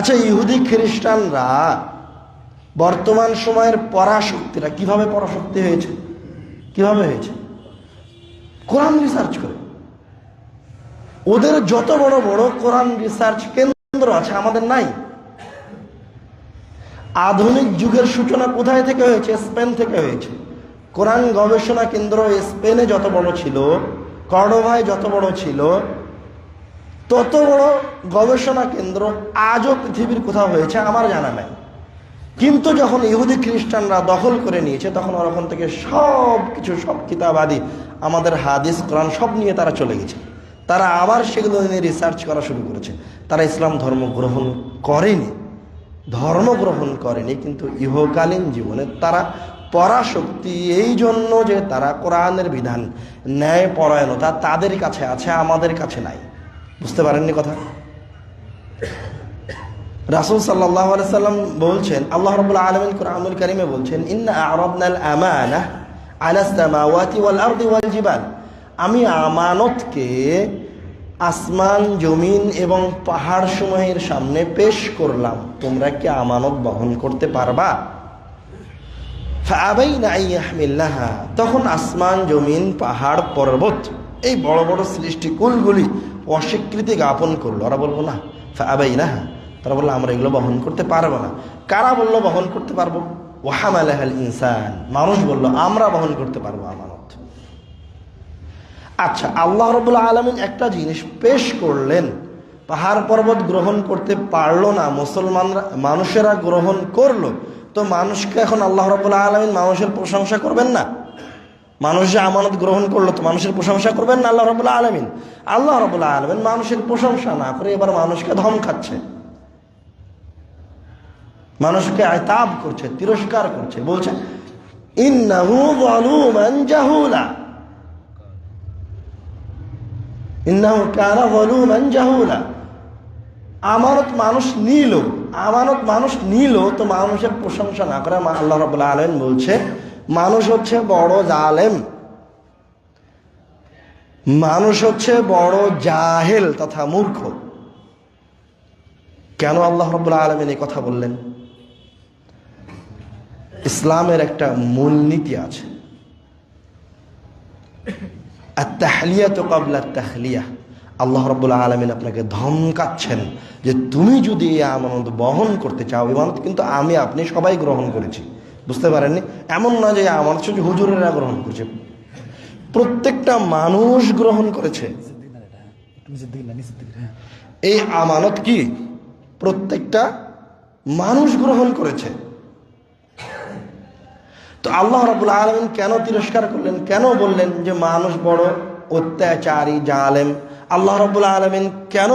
আচ্ছা ইহুদি খ্রিস্টানরা বর্তমান সময়ের পরাশক্তিরা কীভাবে পরাশক্তি হয়েছে? কীভাবে হয়েছে? কোরআন রিসার্চ করে। ওদের যত বড় বড় কোরআন রিসার্চ কেন্দ্র আছে, আমাদের নাই। আধুনিক যুগের সূচনা কোথায় থেকে হয়েছে? স্পেন থেকে হয়েছে। কোরআন গবেষণা কেন্দ্র স্পেনে যত বড় ছিল, কর্ডোভায় যত বড় ছিল তত বড় গবেষণা কেন্দ্র আজও পৃথিবীর কোথাও হয়েছে আমার জানা নাই। কিন্তু যখন ইহুদি খ্রিস্টানরা দখল করে নিয়েছে, তখন ওরা ওখান থেকে সব কিছু, সব কিতাবাদি আমাদের হাদিস, কোরআন সব নিয়ে তারা চলে গেছে। তারা আবার সেগুলো নিয়ে রিসার্চ করা শুরু করেছে। তারা ইসলাম ধর্ম গ্রহণ করেনি, ধর্ম গ্রহণ করেনি, কিন্তু ইহকালীন জীবনে তারা পরাশক্তি, এই জন্য যে তারা কোরআনের বিধান ন্যায় পরায়ণতা তাদের কাছে আছে, আমাদের কাছে নাই। বুঝতে পারেননি কথা? রাসুল সাল্লাহ সাল্লাম বলছেন, আল্লাহ রবুল্লা আলমিন আমুল করিমে বলছেন আমি আমানতকে আসমান, জমিন এবং পাহাড় সময়ের সামনে পেশ করলাম। তোমরা কি আমানত বহন করতে পারবা? তখন আসমান, জমিন, পাহাড়, পর্বত এই বড় বড় সৃষ্টি সৃষ্টিকুলগুলি অস্বীকৃতি জ্ঞাপন করল? ওরা বলব না ফাবাইনাহা তারা বলল, আমরা এগুলো বহন করতে পারব না। কারা বলল, বহন করতে পারব? ওয়াহামালাহাল ইনসান। মানুষ বলল, আমরা বহন করতে পারব আমানত। আচ্ছা আল্লাহ রবুল্লা আলমিন একটা জিনিস পেশ করলেন। পাহাড় পর্বত গ্রহণ করতে পারল না, মুসলমানরা, মানুষেরা গ্রহণ করল। তো মানুষকে এখন আল্লাহ রবুল্লা আলমিন মানুষের প্রশংসা করবেন না? মানুষ যে আমানত গ্রহণ করল তো মানুষের প্রশংসা করবেন না আল্লাহ রবুল্লা আলমিন? আল্লাহ রবুল্লা আলমিন মানুষের প্রশংসা না করে এবার মানুষকে ধম খাচ্ছে। মানুষকে আয়তাব করছে, তিরস্কার করছে, বলছে আমানত মানুষ নিল, আমানত মানুষ নিল তো মানুষের প্রশংসা না করে, আল্লাহ রাব্বুল আলামিন বলছে মানুষ হচ্ছে বড় জালেম। মানুষ হচ্ছে বড় জাহেল তথা মূর্খ। কেন আল্লাহ রব্বুল আলমিন এই কথা বললেন? ইসলামের একটা মূলনীতি আছে। তাহলিয়া তো কাবলা তাহলিয়া আল্লাহ রব্বুল আলমিন আপনাকে ধমকাচ্ছেন যে তুমি যদি এই আমানত বহন করতে চাও আমানত কিন্তু আমি, আপনি সবাই গ্রহণ করেছি। বুঝতে পারেননি? এমন না যে আমানত শুধু হুজুরেরা গ্রহণ করেছে। প্রত্যেকটা মানুষ গ্রহণ করেছে। এই আমানত কি? প্রত্যেকটা মানুষ গ্রহণ করেছে। তো আল্লাহ রাবুল আলমিন কেন তিরস্কার করলেন? কেন বললেন যে মানুষ বড় অত্যাচারী, জালেম? আল্লাহ রবুল্লা আলমিন কেন